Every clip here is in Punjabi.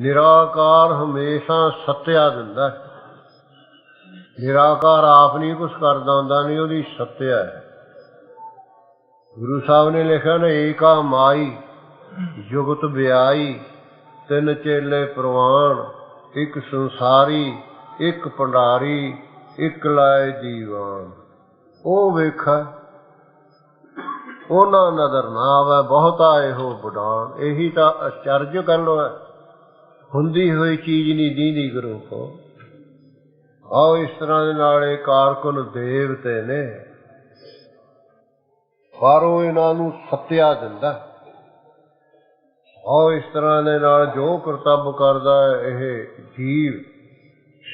ਨਿਰਾਕਾਰ ਹਮੇਸ਼ਾ ਸੱਤਿਆ ਦਿੰਦਾ ਹੈ। ਨਿਰਾਕਾਰ ਆਪ ਨਹੀਂ ਕੁਛ ਕਰਦਾ ਹੁੰਦਾ, ਨਹੀਂ ਉਹਦੀ ਸੱਤਿਆ ਹੈ। ਗੁਰੂ ਸਾਹਿਬ ਨੇ ਲਿਖਿਆ ਨਾ, ਏਕਾ ਮਾਈ, ਜੁਗਤ ਵਿਆਈ ਤਿੰਨ ਚੇਲੇ ਪ੍ਰਵਾਨ, ਇੱਕ ਸੰਸਾਰੀ, ਇੱਕ ਭੰਡਾਰੀ ਇੱਕ ਲਾਏ ਜੀਵਾਨ ਉਹ ਵੇਖਾ, ਉਹਨਾਂ ਨਦਰ ਨਾ ਆਵੇ, ਬਹੁਤਾ ਇਹੋ ਬਡਾਨ ਇਹੀ ਤਾਂ ਅਚਰਜ ਗੱਲ ਹੈ। ਹੁੰਦੀ ਹੋਈ ਚੀਜ਼ ਨਹੀਂ, ਦੀਂਦੀ ਗੁਰੂ ਕੋ। ਆਓ ਇਸ ਤਰ੍ਹਾਂ ਦੇ ਨਾਲ ਇਹ ਕਾਰਕੁਨ ਦੇਵਤੇ ਨੇ। ਪਰ ਉਹ ਇਹਨਾਂ ਨੂੰ ਸੱਤਿਆ ਦਿੰਦਾ। ਆਓ ਇਸ ਤਰ੍ਹਾਂ ਦੇ ਨਾਲ ਜੋ ਕਰਤੱਵ ਕਰਦਾ ਇਹ ਜੀਵ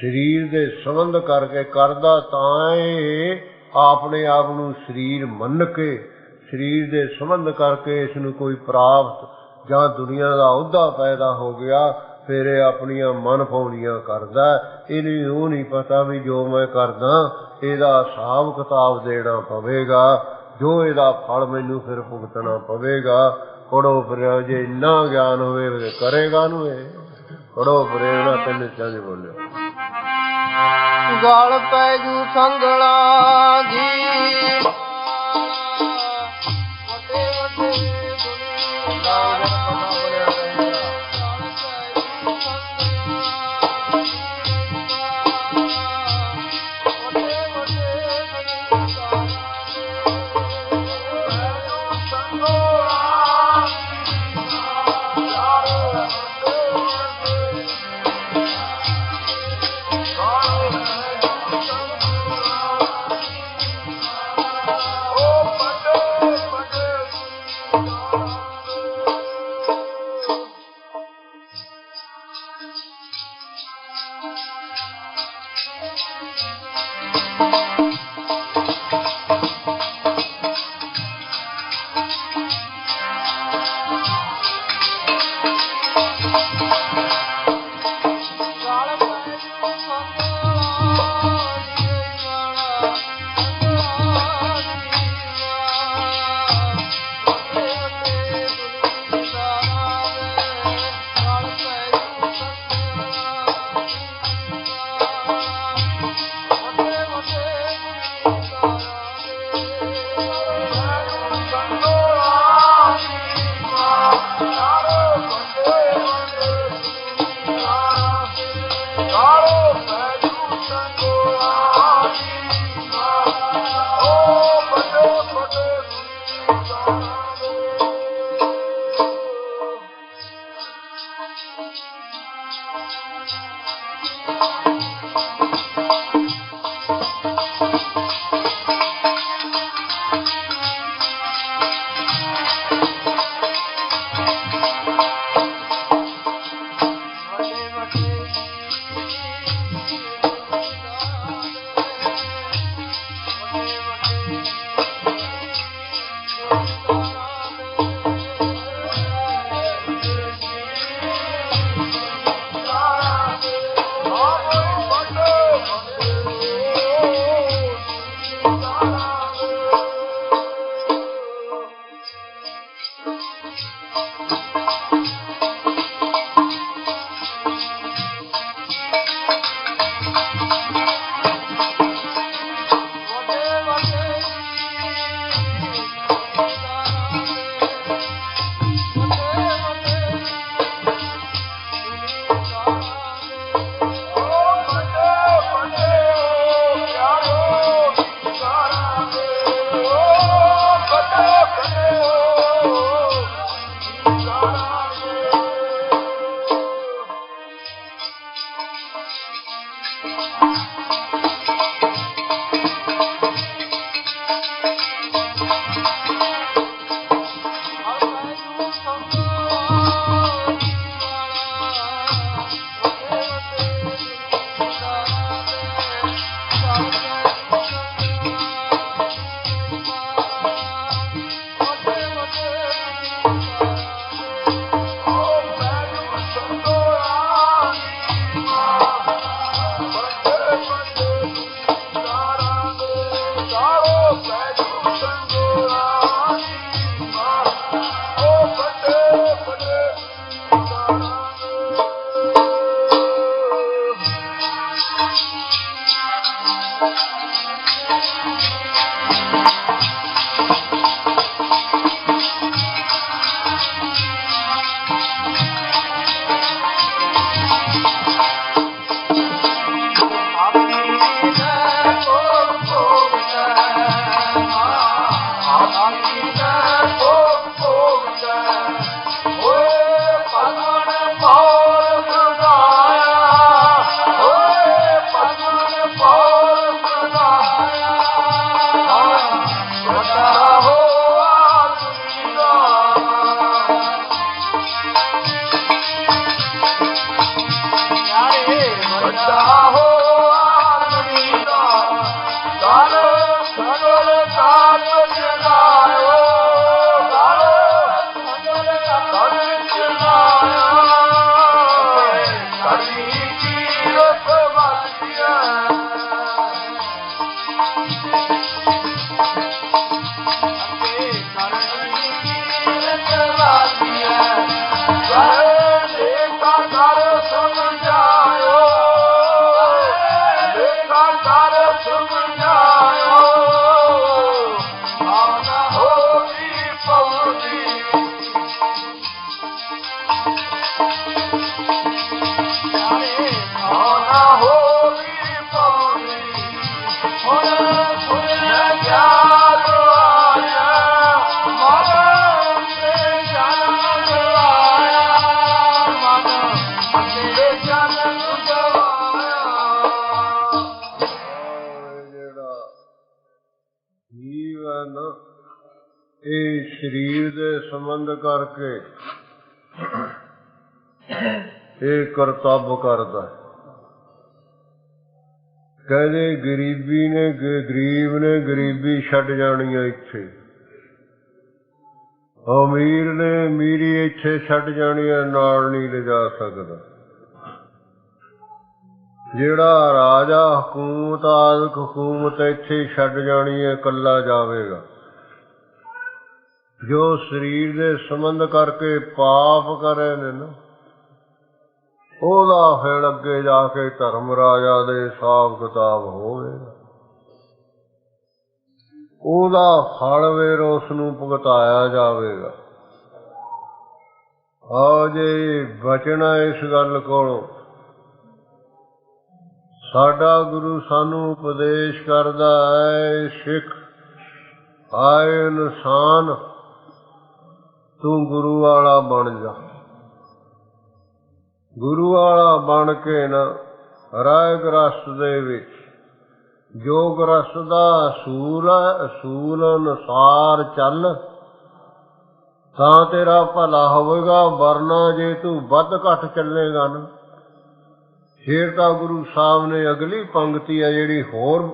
ਸਰੀਰ ਦੇ ਸੰਬੰਧ ਕਰਕੇ ਕਰਦਾ, ਤਾਂ ਇਹ ਆਪਣੇ ਆਪ ਨੂੰ ਸਰੀਰ ਮੰਨ ਕੇ, ਸਰੀਰ ਦੇ ਸੰਬੰਧ ਕਰਕੇ ਇਸ ਨੂੰ ਕੋਈ ਪ੍ਰਾਪਤ ਜਾਂ ਦੁਨੀਆ ਦਾ ਅਹੁਦਾ ਪੈਦਾ ਹੋ ਗਿਆ ਫਿਰ ਇਹ ਆਪਣੀਆਂ ਮਨ ਪਾਉਣੀਆਂ ਕਰਦਾ ਇਹਨੂੰ ਉਹ ਨਹੀਂ ਪਤਾ ਵੀ ਜੋ ਮੈਂ ਕਰਦਾ ਇਹਦਾ ਹਿਸਾਬ ਕਿਤਾਬ ਦੇਣਾ ਪਵੇਗਾ ਜੋ ਇਹਦਾ ਫਲ ਮੈਨੂੰ ਫਿਰ ਭੁਗਤਣਾ ਪਵੇਗਾ। ਪੜੋ ਫਿਰ ਜੇ ਇੰਨਾ ਗਿਆਨ ਹੋਵੇ ਫਿਰ ਕਰੇਗਾ ਨੂੰ ਇਹ। ਪੜੋ ਪ੍ਰੇਰਣਾ ਤਿੰਨ ਚੰਜ ਬੋਲਿਓ। ਗਲ ਪੈ ਜੂ ਸੰਗਲਾ ਦੀ। ਦੁਨੀਆ うん。ਇਹ ਸਰੀਰ ਦੇ ਸੰਬੰਧ ਕਰਕੇ ਇਹ ਕਰਤੱਵ ਕਰਦਾ ਹੈ। ਕਹਿੰਦੇ ਗਰੀਬੀ ਨੇ ਗਰੀਬ ਨੇ ਗਰੀਬੀ ਛੱਡ ਜਾਣੀ ਹੈ ਇੱਥੇ। ਅਮੀਰ ਨੇ ਅਮੀਰੀ ਇੱਥੇ ਛੱਡ ਜਾਣੀ ਹੈ ਨਾਲ ਨਹੀਂ ਲਿਜਾ ਸਕਦਾ। ਜਿਹੜਾ ਰਾਜਾ ਹਕੂਮਤ, ਆਦਿਕ ਹਕੂਮਤ ਇੱਥੇ ਛੱਡ ਜਾਣੀ ਹੈ ਕੱਲਾ ਜਾਵੇਗਾ। ਜੋ ਸਰੀਰ ਦੇ ਸੰਬੰਧ ਕਰਕੇ ਪਾਪ ਕਰੇ ਨੇ ਨਾ, ਉਹਦਾ ਫਿਰ ਅੱਗੇ ਜਾ ਕੇ ਧਰਮ ਰਾਜਾ ਦੇ ਹਿਸਾਬ ਕਿਤਾਬ ਹੋਵੇਗਾ ਉਹਦਾ ਫਲ ਵੇਰ ਉਸ ਨੂੰ ਭੁਗਤਾਇਆ ਜਾਵੇਗਾ। ਆ ਜੇ, ਬਚਣਾ ਇਸ ਗੱਲ ਕੋਲੋਂ। ਸਾਡਾ ਗੁਰੂ ਸਾਨੂੰ ਉਪਦੇਸ਼ ਕਰਦਾ ਹੈ, ਸਿੱਖ ਆਏ ਇਨਸਾਨ ਤੂੰ ਗੁਰੂ ਵਾਲਾ ਬਣ ਜਾ। ਗੁਰੂ ਵਾਲਾ ਬਣ ਕੇ ਨਾ ਰਾਏ ਗ੍ਰਸਤ ਦੇ ਵਿੱਚ ਜੋ ਗ੍ਰਸਤ ਦਾ ਅਸੂਲ ਅਸੂਲ ਅਨੁਸਾਰ ਚੱਲ। ਤਾਂ ਤੇਰਾ ਭਲਾ ਹੋਵੇਗਾ, ਵਰਨਾ ਜੇ ਤੂੰ ਵੱਧ ਘੱਟ ਚੱਲੇਗਾ ਨਾ। ਫੇਰ ਤਾਂ ਗੁਰੂ ਸਾਹਿਬ ਨੇ ਅਗਲੀ ਪੰਕਤੀ ਹੈ ਜਿਹੜੀ ਹੋਰ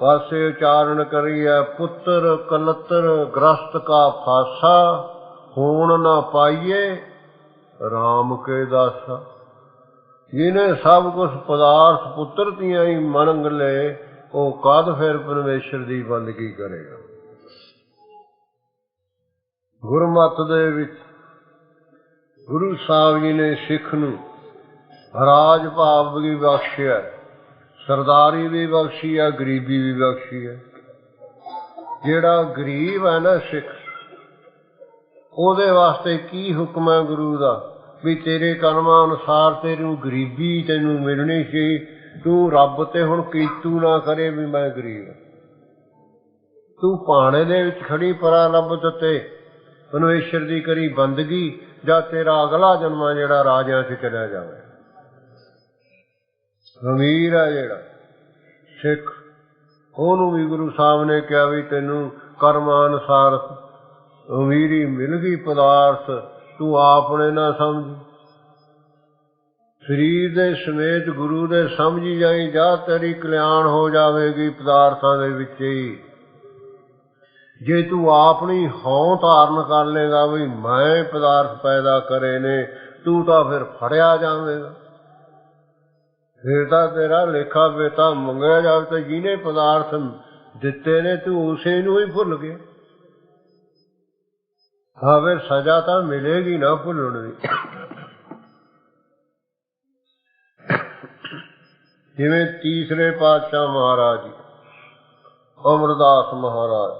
ਪਾਸੇ ਉਚਾਰਨ ਕਰੀ ਹੈ, ਪੁੱਤਰ ਕਲਤਰ ਗ੍ਰਸਤ ਕਾ ਫਾਸਾ। ਹੋਣ ਨਾ ਪਾਈਏ RAM ਕੇ ਦਾਸਾ। ਜਿਹਨੇ ਸਭ ਕੁਝ ਪਦਾਰਥ ਪੁੱਤਰ ਦੀਆਂ ਹੀ ਮੰਗ ਲਏ ਉਹ ਕਦ ਫਿਰ ਪਰਮੇਸ਼ਰ ਦੀ ਬੰਦਗੀ ਕਰੇਗਾ? ਗੁਰਮਤ ਦੇ ਵਿੱਚ ਗੁਰੂ ਸਾਹਿਬ ਜੀ ਨੇ ਸਿੱਖ ਨੂੰ ਰਾਜ ਭਾਵ ਵੀ ਬਖਸ਼ਿਆ, ਸਰਦਾਰੀ ਵੀ ਬਖਸ਼ੀ ਹੈ ਗਰੀਬੀ ਵੀ ਬਖਸ਼ੀ ਹੈ ਜਿਹੜਾ ਗਰੀਬ ਹੈ ਨਾ ਸਿੱਖ ਉਹਦੇ ਵਾਸਤੇ ਕੀ ਹੁਕਮ ਹੈ ਗੁਰੂ ਦਾ? ਵੀ ਤੇਰੇ ਕਰਮਾਂ ਅਨੁਸਾਰ ਤੈਨੂੰ ਗਰੀਬੀ ਤੈਨੂੰ ਮਿਲਣੀ ਸੀ, ਤੂੰ ਰੱਬ ਤੇ ਹੁਣ ਕੀਤੂ ਨਾ ਕਰੇ ਵੀ ਮੈਂ ਗਰੀਬ ਤੂੰ ਪਾਣੇ ਦੇ ਵਿੱਚ ਖੜੀ ਪਰਾ ਰੱਬ ਤੇ ਪਰਮੇਸ਼ਰ ਦੀ ਕਰੀ ਬੰਦਗੀ, ਜਾਂ ਤੇਰਾ ਅਗਲਾ ਜਨਮ ਜਿਹੜਾ ਰਾਜਿਆਂ 'ਚ ਚਲਿਆ ਜਾਵੇ। ਅਮੀਰ ਹੈ ਜਿਹੜਾ, ਸਿੱਖ। ਉਹਨੂੰ ਵੀ ਗੁਰੂ ਸਾਹਿਬ ਨੇ ਕਿਹਾ ਵੀ ਤੈਨੂੰ ਕਰਮਾਂ ਅਨੁਸਾਰ ਅਮੀਰੀ ਮਿਲ ਗਈ ਪਦਾਰਥ, ਤੂੰ ਆਪਣੇ ਨਾ ਸਮਝ। ਸਰੀਰ ਦੇ ਸਮੇਤ ਗੁਰੂ ਦੇ ਸਮਝੀ ਜਾਈ, ਜਾ ਤੇਰੀ ਕਲਿਆਣ ਹੋ ਜਾਵੇਗੀ ਪਦਾਰਥਾਂ ਦੇ ਵਿੱਚ ਹੀ। ਜੇ ਤੂੰ ਆਪਣੀ ਹਉ ਧਾਰਨ ਕਰ ਲੇਗਾ ਵੀ ਮੈਂ ਪਦਾਰਥ ਪੈਦਾ ਕਰੇ ਨੇ, ਤੂੰ ਤਾਂ ਫਿਰ ਫੜਿਆ ਜਾਵੇਗਾ। ਫਿਰ ਤਾਂ ਤੇਰਾ ਲੇਖਾ ਵੇਤਾ ਮੰਗਿਆ ਜਾਵੇ ਤਾਂ ਜਿਹਨੇ ਪਦਾਰਥ ਦਿੱਤੇ ਨੇ, ਤੂੰ ਉਸੇ ਨੂੰ ਹੀ ਭੁੱਲ ਗਿਆ। ਹਾਂ ਫਿਰ ਸਜ਼ਾ ਤਾਂ ਮਿਲੇਗੀ ਨਾ ਭੁੱਲਣ ਦੀ ਜਿਵੇਂ ਤੀਸਰੇ ਪਾਤਸ਼ਾਹ ਮਹਾਰਾਜ ਜੀ ਅਮਰਦਾਸ ਮਹਾਰਾਜ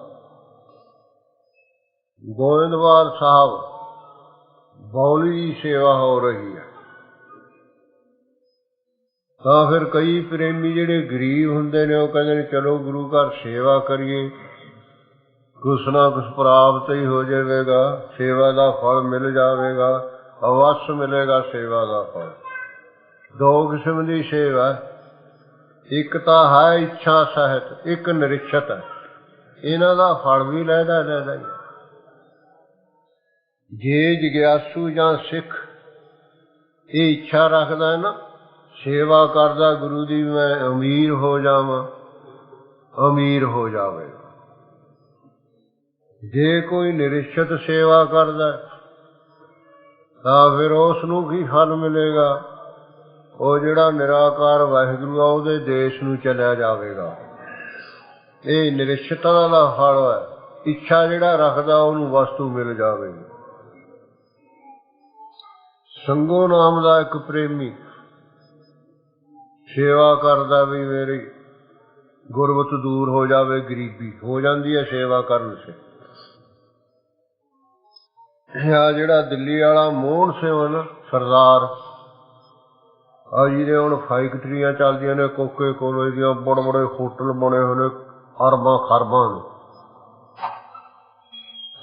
ਗੋਇੰਦਵਾਲ ਸਾਹਿਬ ਬੌਲੀ ਦੀ ਸੇਵਾ ਹੋ ਰਹੀ ਹੈ ਤਾਂ ਫਿਰ ਕਈ ਪ੍ਰੇਮੀ ਜਿਹੜੇ ਗਰੀਬ ਹੁੰਦੇ ਨੇ ਉਹ ਕਹਿੰਦੇ ਨੇ ਚਲੋ ਗੁਰੂ ਘਰ ਸੇਵਾ ਕਰੀਏ ਕੁਛ ਨਾ ਕੁਛ ਪ੍ਰਾਪਤ ਹੀ ਹੋ ਜਾਵੇਗਾ, ਸੇਵਾ ਦਾ ਫਲ ਮਿਲ ਜਾਵੇਗਾ, ਅਵਸ਼ ਮਿਲੇਗਾ ਸੇਵਾ ਦਾ ਫਲ। ਦੋ ਕਿਸਮ ਦੀ ਸੇਵਾ ਇੱਕ ਤਾਂ ਹੈ ਇੱਛਾ ਸਹਿਤ, ਇੱਕ ਨਿਰੀਖਤ ਹੈ। ਇਹਨਾਂ ਦਾ ਫਲ ਵੀ ਲੈਦਾ ਲੈਦਾ ਹੀ ਹੈ। ਜੇ ਜਿਗਿਆਸੂ ਜਾਂ ਸਿੱਖ ਇਹ ਇੱਛਾ ਰੱਖਦਾ ਨਾ, ਸੇਵਾ ਕਰਦਾ ਗੁਰੂ ਦੀ, ਮੈਂ ਅਮੀਰ ਹੋ ਜਾਵਾਂ, ਅਮੀਰ ਹੋ ਜਾਵੇਗਾ। ਜੇ ਕੋਈ ਨਿਰਸ਼ਤ ਸੇਵਾ ਕਰਦਾ ਤਾਂ ਫਿਰ ਉਸ ਨੂੰ ਕੀ ਫਲ ਮਿਲੇਗਾ? ਉਹ ਜਿਹੜਾ ਨਿਰਾਕਾਰ ਵਾਹਿਗੁਰੂ ਆ, ਉਹਦੇ ਦੇਸ਼ ਨੂੰ ਚਲਿਆ ਜਾਵੇਗਾ। ਇਹ ਨਿਰਸ਼ਤਾ ਦਾ ਫਲ ਹੈ। ਇੱਛਾ ਜਿਹੜਾ ਰੱਖਦਾ, ਉਹਨੂੰ ਵਸਤੂ ਮਿਲ ਜਾਵੇਗੀ ਸੰਗੋ ਨਾਮ ਦਾ ਇੱਕ ਪ੍ਰੇਮੀ ਸੇਵਾ ਕਰਦਾ ਵੀ ਮੇਰੀ ਗੁਰਬਤ ਦੂਰ ਹੋ ਜਾਵੇ, ਗਰੀਬੀ ਹੋ ਜਾਂਦੀ ਹੈ ਸੇਵਾ ਕਰਨ ਸੇ। ਆ ਜਿਹੜਾ ਦਿੱਲੀ ਵਾਲਾ ਮੋਹਨ ਸਿੰਘ ਨਾ ਸਰਦਾਰ। ਆ ਜਿਹਦੇ ਹੁਣ ਫੈਕਟਰੀਆਂ ਚੱਲਦੀਆਂ ਨੇ, ਕੋਕੇ ਕੋਲੇ ਦੀਆਂ ਬੜੇ ਬੜੇ ਹੋਟਲ ਬਣੇ ਹੋਏ ਨੇ, ਅਰਬਾਂ ਖਰਬਾਂ ਦੇ।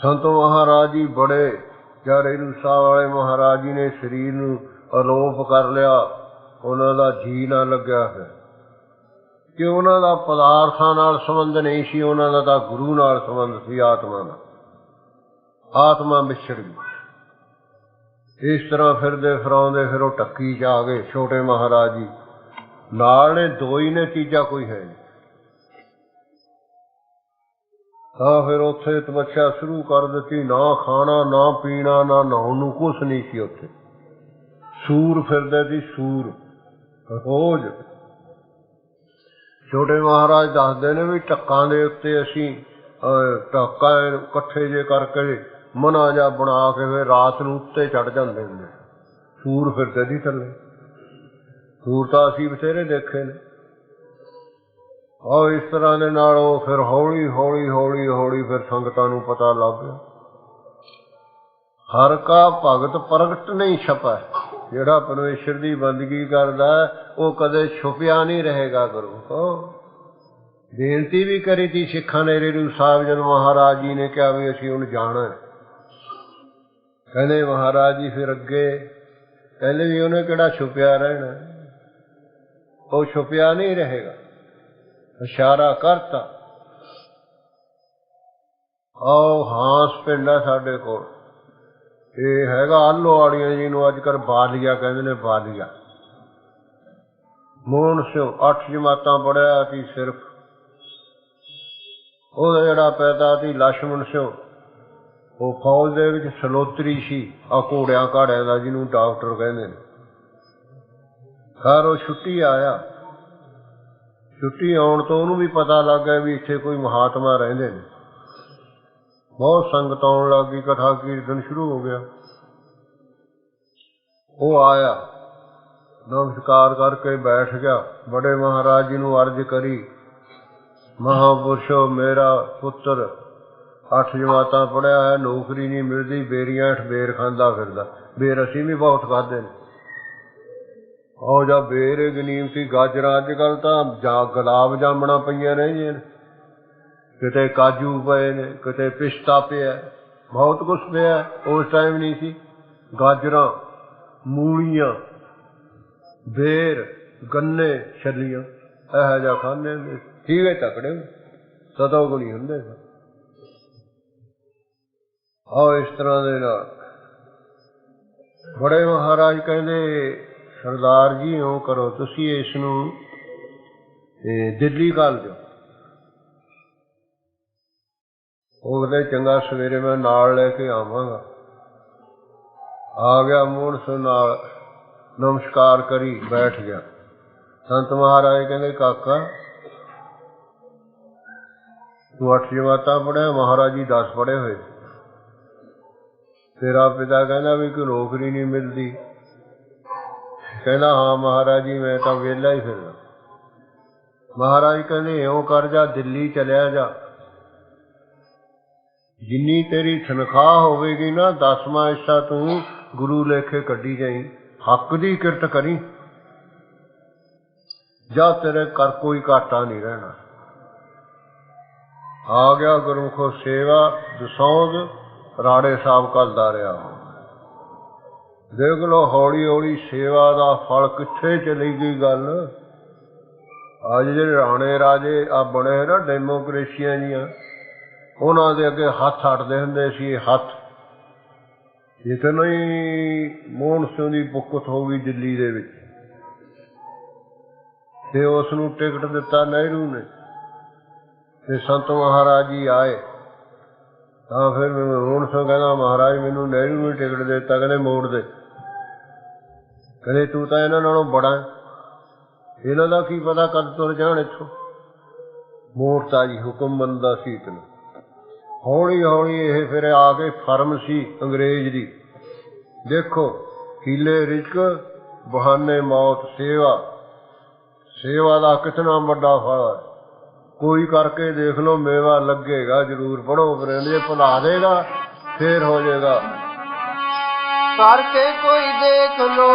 ਸੰਤ ਮਹਾਰਾਜ ਜੀ ਬੜੇ ਰੇਰੂ ਸਾਹਿਬ ਵਾਲੇ ਮਹਾਰਾਜ ਜੀ ਨੇ ਸਰੀਰ ਨੂੰ ਅਲੋਪ ਕਰ ਲਿਆ, ਉਹਨਾਂ ਦਾ ਜੀ ਨਾ ਲੱਗਿਆ ਹੈ ਕਿ ਉਹਨਾਂ ਦਾ ਪਦਾਰਥਾਂ ਨਾਲ ਸੰਬੰਧ ਨਹੀਂ ਸੀ, ਉਹਨਾਂ ਦਾ ਤਾਂ ਗੁਰੂ ਨਾਲ ਸੰਬੰਧ ਸੀ, ਆਤਮਾ ਨਾਲ। ਆਤਮਾ ਵਿਛੜ ਗਈ। ਇਸ ਤਰ੍ਹਾਂ ਫਿਰਦੇ ਫਰਾਉਂਦੇ ਫਿਰ ਉਹ ਟੱਕੀ ਚ ਆ ਗਏ ਛੋਟੇ ਮਹਾਰਾਜ ਜੀ ਨਾਲ ਨੇ ਦੋ ਹੀ ਨੇ ਤੀਜਾ ਕੋਈ ਹੈ ਨਹੀਂ। ਤਾਂ ਫਿਰ ਉੱਥੇ ਤਪੱਸਿਆ ਸ਼ੁਰੂ ਕਰ ਦਿੱਤੀ ਨਾ ਖਾਣਾ ਨਾ ਪੀਣਾ ਨਾ ਨਹਾਉਣ ਨੂੰ ਕੁਛ ਨਹੀਂ ਸੀ ਉੱਥੇ। ਸੂਰ ਫਿਰਦੇ ਸੀ ਸੂਰ ਰੋਜ਼। ਛੋਟੇ ਮਹਾਰਾਜ ਦੱਸਦੇ ਨੇ ਵੀ ਟੱਕਾਂ ਦੇ ਉੱਤੇ ਅਸੀਂ ਅਹ, ਟੱਕਾਂ ਇਕੱਠੇ ਜੇ ਕਰਕੇ ਮਨਾ ਜਾ ਬਣਾ ਕੇ ਫਿਰ ਰਾਤ ਨੂੰ ਉੱਤੇ ਚੜ ਜਾਂਦੇ ਹੁੰਦੇ ਸੂਰ ਫਿਰਦੇ ਸੀ ਥੱਲੇ। ਸੂਰ ਤਾਂ ਅਸੀਂ ਬਥੇਰੇ ਦੇਖੇ ਨੇ। ਔਰ ਇਸ ਤਰ੍ਹਾਂ ਦੇ ਨਾਲ ਉਹ ਫਿਰ ਹੌਲੀ ਹੌਲੀ ਹੌਲੀ ਹੌਲੀ ਫਿਰ ਸੰਗਤਾਂ ਨੂੰ ਪਤਾ ਲੱਗ ਗਿਆ। ਹਰ ਕਾ ਭਗਤ ਪ੍ਰਗਟ ਨਹੀਂ ਛਪੈ। ਜਿਹੜਾ ਪਰਮੇਸ਼ਰ ਦੀ ਬੰਦਗੀ ਕਰਦਾ ਉਹ ਕਦੇ ਛੁਪਿਆ ਨਹੀਂ ਰਹੇਗਾ ਗੁਰੂ ਕੋ। ਬੇਨਤੀ ਵੀ ਕਰੀ ਤੀ ਸਿੱਖਾਂ ਨੇ ਰੇਰੂ ਸਾਹਿਬ ਜਦ ਮਹਾਰਾਜ ਜੀ ਨੇ ਕਿਹਾ ਵੀ ਅਸੀਂ ਹੁਣ ਜਾਣਾ ਹੈ। کلے مہاراج جی پھر اگے کلے بھی انہیں کہنا چھپیا رہا وہ چھپیا نہیں رہے گا اشارہ کرتا آؤ ہانس پنڈ ہے سڈے کول یہ ہے لو آڑیا جیوں اجکل بالیا کہ بالیا مون سو اٹھ جماعت پڑھیا تھی سرفا پتا تھی لشمن سو ਉਹ ਫੌਜ ਦੇ ਵਿੱਚ ਸਲੋਤਰੀ ਸੀ ਆ ਘੋੜਿਆਂ ਘਾੜਿਆਂ ਦਾ ਜਿਹਨੂੰ ਡਾਕਟਰ ਕਹਿੰਦੇ ਨੇ। ਖੈਰ ਉਹ ਛੁੱਟੀ ਆਇਆ। ਛੁੱਟੀ ਆਉਣ ਤੋਂ ਉਹਨੂੰ ਵੀ ਪਤਾ ਲੱਗ ਗਿਆ ਵੀ ਇੱਥੇ ਕੋਈ ਮਹਾਤਮਾ ਰਹਿੰਦੇ ਨੇ। ਬਹੁਤ ਸੰਗਤ ਆਉਣ ਲੱਗ ਗਈ, ਕਥਾ ਕੀਰਤਨ ਸ਼ੁਰੂ ਹੋ ਗਿਆ। ਉਹ ਆਇਆ, ਨਮਸਕਾਰ ਕਰਕੇ ਬੈਠ ਗਿਆ। ਬੜੇ ਮਹਾਰਾਜ ਜੀ ਨੂੰ ਅਰਜ਼ ਕਰੀ, ਮਹਾਪੁਰਸ਼ੋ ਮੇਰਾ ਪੁੱਤਰ ਅੱਠ ਜਮਾਤਾਂ ਪੜਿਆ ਹੈ, ਨੌਕਰੀ ਨਹੀਂ ਮਿਲਦੀ, ਬੇਰੀਆਂ ਹੇਠ ਬੇਰ ਖਾਂਦਾ ਫਿਰਦਾ। ਬੇਰ ਅਸੀਂ ਵੀ ਬਹੁਤ ਖਾਦੇ ਨੇ। ਉਹ ਜਾਂ ਬੇਰ ਗਨੀਮਤੀ ਗਾਜਰਾਂ ਅੱਜ ਕੱਲ ਤਾਂ ਜਾਂ ਗੁਲਾਬ ਜਾਮਣਾ ਪਈਆਂ ਰਹਿੰਦੀਆਂ ਨੇ ਕਿਤੇ ਕਾਜੂ ਪਏ ਨੇ, ਕਿਤੇ ਪਿਸਤਾ ਪਿਆ। ਬਹੁਤ ਕੁਝ ਪਿਆ, ਉਸ ਟਾਈਮ ਨਹੀਂ ਸੀ। ਗਾਜਰਾਂ, ਮੂਲੀਆਂ, ਬੇਰ, ਗੰਨੇ, ਛੱਲੀਆਂ, ਇਹ ਜਿਹਾ ਖਾਂਦੇ ਹੁੰਦੇ ਠੀਕ ਹੈ ਤਕੜੇ ਸਦਾ ਗੁਣੀ ਹੁੰਦੇ ਸਨ ਆਓ ਇਸ ਤਰ੍ਹਾਂ ਦੇ ਨਾਲ। ਬੜੇ ਮਹਾਰਾਜ ਕਹਿੰਦੇ, ਸਰਦਾਰ ਜੀ, ਇਉਂ ਕਰੋ, ਤੁਸੀਂ ਇਸ ਨੂੰ ਦਿੱਲੀ ਘੱਲ ਦਿਓ ਉਹ ਕਹਿੰਦੇ, ਚੰਗਾ, ਸਵੇਰੇ ਮੈਂ ਨਾਲ ਲੈ ਕੇ ਆਵਾਂਗਾ। ਆ ਗਿਆ ਮੂੜ ਨਾਲ, ਨਮਸਕਾਰ ਕਰੀ, ਬੈਠ ਗਿਆ। ਸੰਤ ਮਹਾਰਾਜ ਕਹਿੰਦੇ, ਕਾਕਾ, ਤੂੰ ਅੱਠ ਜਮਾਤਾਂ ਪੜਿਆ ਮਹਾਰਾਜ ਜੀ 10 ਪੜੇ ਹੋਏ। ਤੇਰਾ ਪਿਤਾ ਕਹਿੰਦਾ ਵੀ ਕੋਈ ਨੌਕਰੀ ਨਹੀਂ ਮਿਲਦੀ। ਕਹਿੰਦਾ, ਹਾਂ ਮਹਾਰਾਜ ਜੀ, ਮੈਂ ਤਾਂ ਵਿਹਲਾ ਹੀ ਫਿਰਦਾ। ਮਹਾਰਾਜ ਕਹਿੰਦੇ, ਇਉਂ ਕਰ ਜਾ, ਦਿੱਲੀ ਚਲਿਆ ਜਾ। ਜਿੰਨੀ ਤੇਰੀ ਤਨਖਾਹ ਹੋਵੇਗੀ ਨਾ ਦਸਵਾਂ ਹਿੱਸਾ ਤੂੰ ਗੁਰੂ ਲੇਖੇ ਕੱਢੀ ਜਾਈ। ਹੱਕ ਦੀ ਕਿਰਤ ਕਰੀ। ਜਾ ਤੇਰੇ ਕਰ ਕੋਈ ਘਾਟਾ ਨਹੀਂ ਰਹਿਣਾ। ਆ ਗਿਆ ਗੁਰਮੁਖੋ ਸੇਵਾ, ਦਸੌਂਦ। ਰਾੜੇ ਸਾਹਿਬ ਕਰਦਾ ਰਿਹਾ। ਦੇਖ ਲੋ ਹੌਲੀ ਹੌਲੀ ਸੇਵਾ ਦਾ ਫਲ ਕਿੱਥੇ ਚਲੀ ਗਈ ਗੱਲ। ਅੱਜ ਜਿਹੜੇ ਰਾਣੇ ਰਾਜੇ ਆ ਬਣੇ ਨਾ, ਡੈਮੋਕ੍ਰੇਸੀਆਂ ਜੀਆਂ, ਉਹਨਾਂ ਦੇ ਅੱਗੇ ਹੱਥ ਅੜਦੇ ਹੁੰਦੇ ਸੀ ਇਹ ਹੱਥ। ਇਤਨਾ ਹੀ ਮੋਹਨ ਸਿੰਘ ਦੀ ਬੁੱਕਤ ਹੋ ਗਈ ਦਿੱਲੀ ਦੇ ਵਿੱਚ। ਤੇ ਉਸ ਨੂੰ ਟਿਕਟ ਦਿੱਤਾ ਨਹਿਰੂ ਨੇ। ਤੇ ਸੰਤ ਮਹਾਰਾਜ ਜੀ ਆਏ। ਤਾਂ ਫਿਰ ਮੈਨੂੰ ਰੋਣ ਸੋ ਕਹਿੰਦਾ, ਮਹਾਰਾਜ, ਮੈਨੂੰ ਨਹਿਰੂ ਨੇ ਟਿਕਟ ਦੇ ਦਿੱਤਾ, ਕਹਿੰਦੇ ਮੋੜ ਦੇ। ਕਹਿੰਦੇ, ਤੂੰ ਤਾਂ ਇਹਨਾਂ ਨਾਲੋਂ ਬੜਾ ਇਹਨਾਂ ਦਾ ਕੀ ਪਤਾ ਕਦ ਤੁਰ ਜਾਣ ਇੱਥੋਂ? ਮੋੜਤਾ ਜੀ ਹੁਕਮ ਬੰਦਾ ਸੀਤ ਨੂੰ ਹੌਲੀ ਹੌਲੀ ਇਹ ਫਿਰ ਆ ਕੇ ਫਰਮ ਸੀ ਅੰਗਰੇਜ਼ ਦੀ। ਦੇਖੋ, ਹੀਲੇ ਰਿਜ਼ਕ, ਬਹਾਨੇ ਮੌਤ, ਸੇਵਾ। ਸੇਵਾ ਦਾ ਕਿਤਨਾ ਵੱਡਾ ਫਲ ਹੈ। ਕੋਈ ਕਰਕੇ ਦੇਖ ਲਓ, ਮੇਵਾ ਲੱਗੇਗਾ, ਜ਼ਰੂਰ ਪੜੋ ਫਿਰ ਭੁਲਾ ਦੇਗਾ, ਫੇਰ ਹੋ ਜਾਏਗਾ। ਕਰਕੇ ਕੋਈ ਦੇਖ ਲੋ